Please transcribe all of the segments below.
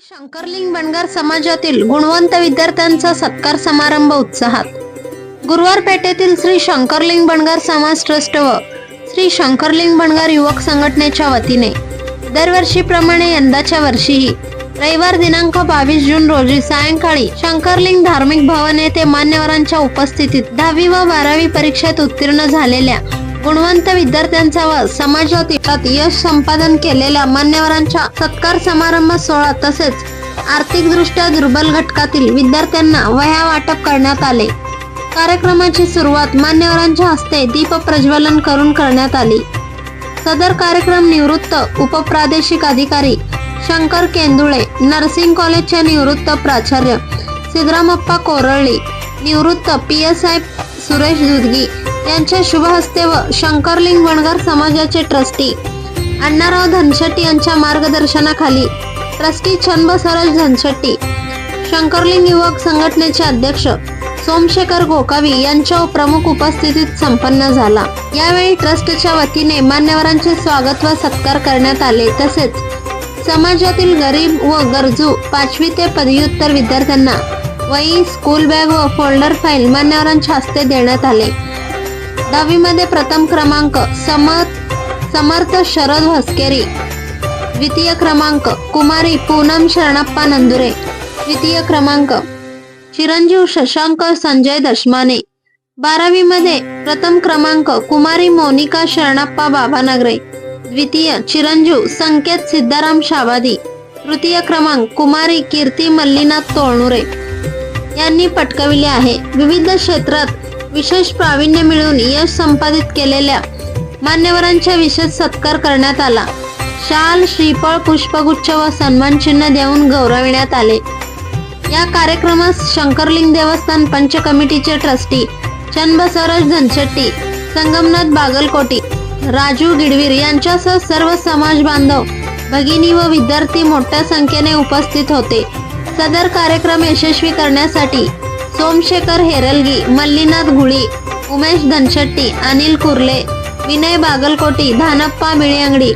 शंकरलिंग बनगर समाजातील गुणवंत विद्यार्थ्यांचा सत्कार समारंभ उत्साहात. गुरुवार पेठेतील श्री शंकरलिंग बनगर समाज ट्रस्ट व श्री शंकरलिंग बनगर युवक संघटनेच्या वतीने दरवर्षीप्रमाणे यंदाच्या वर्षीही रविवार दिनांक बावीस जून रोजी सायंकाळी शंकरलिंग धार्मिक भवन येथे मान्यवरांच्या उपस्थितीत दहावी व बारावी परीक्षेत उत्तीर्ण झालेल्या गुणवंत विद्यार्थ्यांचा व समाजात यश संपादन केलेल्या मान्यवरांच्या सत्कार समारंभ सोहळा तसेच आर्थिकदृष्ट्या दुर्बल घटकातील विद्यार्थ्यांना वह्या वाटप करण्यात आले. कार्यक्रमाची सुरुवात मान्यवरांच्या हस्ते दीप प्रज्वलन करून करण्यात आली. सदर कार्यक्रम निवृत्त उपप्रादेशिक अधिकारी शंकर केंदुळे नर्सिंग कॉलेजच्या निवृत्त प्राचार्य सिद्धरामप्पा कोरळी निवृत्त P S I Suresh Dudhgi यांच्या शुभहस्ते व शंकरलिंग वणगर समाजाचे ट्रस्टी अण्णाराव धनशेट्टी यांच्या मार्गदर्शनाखाली ट्रस्टी छनबसवराज धनशेट्टी शंकरलिंग युवक संघटनेचे अध्यक्ष सोमशेखर गोकावी यांच्या प्रमुख उपस्थितीत संपन्न झाला. यावेळी ट्रस्टच्या वतीने मान्यवरांचे स्वागत व सत्कार करण्यात आले. तसेच समाजातील गरीब व गरजू पाचवी ते पदव्युत्तर विद्यार्थ्यांना वही स्कूल बॅग व फोल्डर फाईल मान्यवरांच्या हस्ते देण्यात आले. दहावीमध्ये प्रथम क्रमांक समर्थ समर्थ शरद हस्केरी द्वितीय क्रमांक कुमारी पूनम शरणप्पा नंदुरे. द्वितीय क्रमांक चिरंजीव शशांक संजय दशमाने. बारावीमध्ये प्रथम क्रमांक कुमारी मोनिका शरणप्पा बाबानगरे. द्वितीय चिरंजीव संकेत सिद्धाराम शाबादी. तृतीय क्रमांक कुमारी कीर्ती मल्लीनाथ तोळनुरे. यांनी पटकाविले आहे. विविध क्षेत्रात विशेष प्रावीण्य मिळवून यश संपादित केलेल्या मान्यवरांच्या विशेष सत्कार करण्यात आला. शाल श्रीफळ पुष्पगुच्छ व सन्मानचिन्ह देऊन गौरविण्यात आले. या कार्यक्रमास शंकरलिंग देवस्थान पंच कमिटीचे ट्रस्टी चन्नबसवराज धनशेट्टी संगमनाथ बागलकोटी राजू गिडवीर यांच्यासह सर्व समाज बांधव भगिनी व विद्यार्थी मोठ्या संख्येने उपस्थित होते. सदर कार्यक्रम यशस्वी करण्यासाठी सोमशेखर हेरलगी मल्लीनाथ घुळी उमेश धनशेट्टी अनिल कुर्ले विनय बागलकोटी धानप्पा मिळियांगडी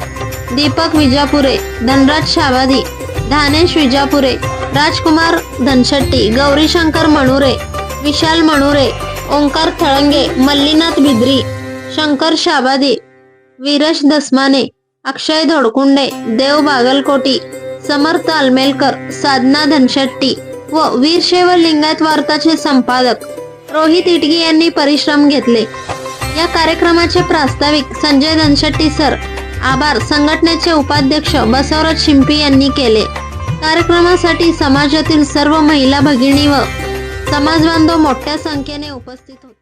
दीपक विजापुरे धनराज शावादी धानेश विजापुरे राजकुमार धनशेट्टी गौरीशंकर मणुरे विशाल मणुरे ओंकार थळंगे मल्लीनाथ बिद्री शंकर शाबादी वीरेश दसमाने अक्षय धोडकुंडे देव बागलकोटी समर्थ अलमेलकर साधना धनशेट्टी व वीरशैव लिंगायत वार्ताचे संपादक रोहित इटगी यांनी परिश्रम घेतले. या कार्यक्रमाचे प्रास्ताविक संजय धनशेट्टी सर आभार संघटनेचे उपाध्यक्ष बसवराज शिंपी यांनी केले. कार्यक्रमासाठी समाजातील सर्व महिला भगिनी व समाजबांधव मोठ्या संख्येने उपस्थित होते.